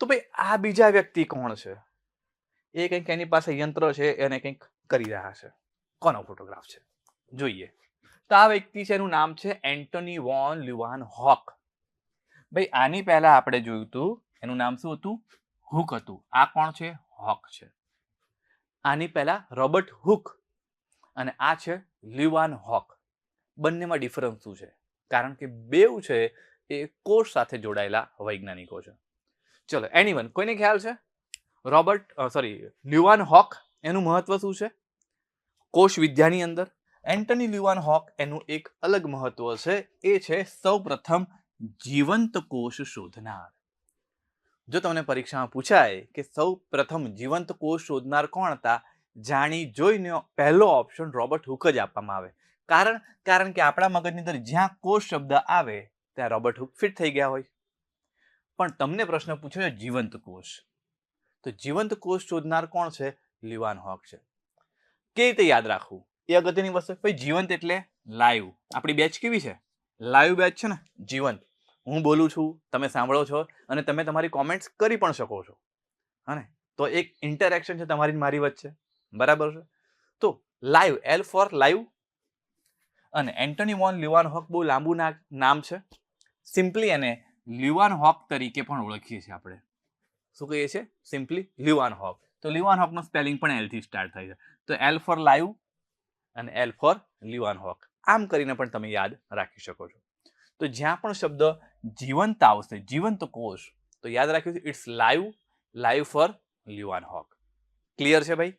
તો ભાઈ આ બીજા વ્યક્તિ કોણ છે? એ કંઈક એની પાસે યંત્ર છે, એને કંઈક કરી રહ્યા છે. કોનો ફોટોગ્રાફ છે? જોઈએ. તો આ વ્યક્તિ છે, એનું નામ છે એન્ટોની વોન લ્યુવાન હોક. ભાઈ, આની પહેલા આપણે જોયું હતું એનું નામ શું હતું? હુક હતું. આ કોણ છે? હોક છે. આની પહેલા રોબર્ટ હુક અને આ છે લ્યુવાન હોક. બંનેમાં ડિફરન્સ શું છે? કારણ કે બેવ છે, એ કોષ સાથે જોડાયેલા વૈજ્ઞાનિકો છે. ચલો એનીવન કોઈને ખ્યાલ છે? રોબર્ટ સોરી લ્યુવાન હોક એનું મહત્વ શું છે? કોષ વિદ્યાની અંદર? એન્ટની લ્યુવાન હોક એનું એક અલગ મહત્વ છે, એ છે સૌપ્રથમ જીવંત કોષ શોધનાર. જો તમને પરીક્ષામાં પૂછાય કે સૌ પ્રથમ જીવંત કોષ શોધનાર કોણ હતા, જાણી જોઈને પહેલો ઓપ્શન રોબર્ટ હુક જ આપવામાં આવે. કારણ કારણ કે આપણા મગજની અંદર જ્યાં કોષ શબ્દ આવે, ત્યાં રોબર્ટ હુક ફિટ થઈ ગયા હોય. પણ તમને પ્રશ્ન પૂછ્યો છે, જીવંત કોષ. તો જીવંત કોષ શોધનાર કોણ છે? લિવાન હોક છે. કેવી રીતે યાદ રાખવું? એ અગત્યની વસ્તુ ભાઈ, જીવંત એટલે લાઈવ. આપણી બેચ કેવી છે? લાઈવ બેચ છે ને? જીવંત. હું બોલું છું, તમે સાંભળો છો અને તમે તમારી કોમેન્ટ્સ કરી પણ શકો છો. હા તો એક ઇન્ટરેક્શન છે તમારી મારી વચ્ચે. બરાબર છે? તો લાઈવ એલ ફોર લાઈવ અને એન્ટની વોન લિવાન હોક બહુ લાંબુ નામ છે. સિમ્પલી એને લ્યુવાન હોક તરીકે પણ ઓળખીએ છીએ આપણે. શું કહીએ છીએ? સિમ્પલી લ્યુઆન હોક. તો લ્યુઆન હોકનો સ્પેલિંગ પણ એલથી સ્ટાર્ટ થાય છે. તો એલ ફોર લાઈવ અને એલ ફોર લ્યુઆન હોક. આમ કરીને પણ તમે યાદ રાખી શકો છો. તો જ્યાં પણ શબ્દ જીવંત આવશે જીવંત કોષ તો યાદ રાખ્યું છે ઇટ્સ લાઈવ લાઈવ ફોર લ્યુઆન હોક. ક્લિયર છે ભાઈ?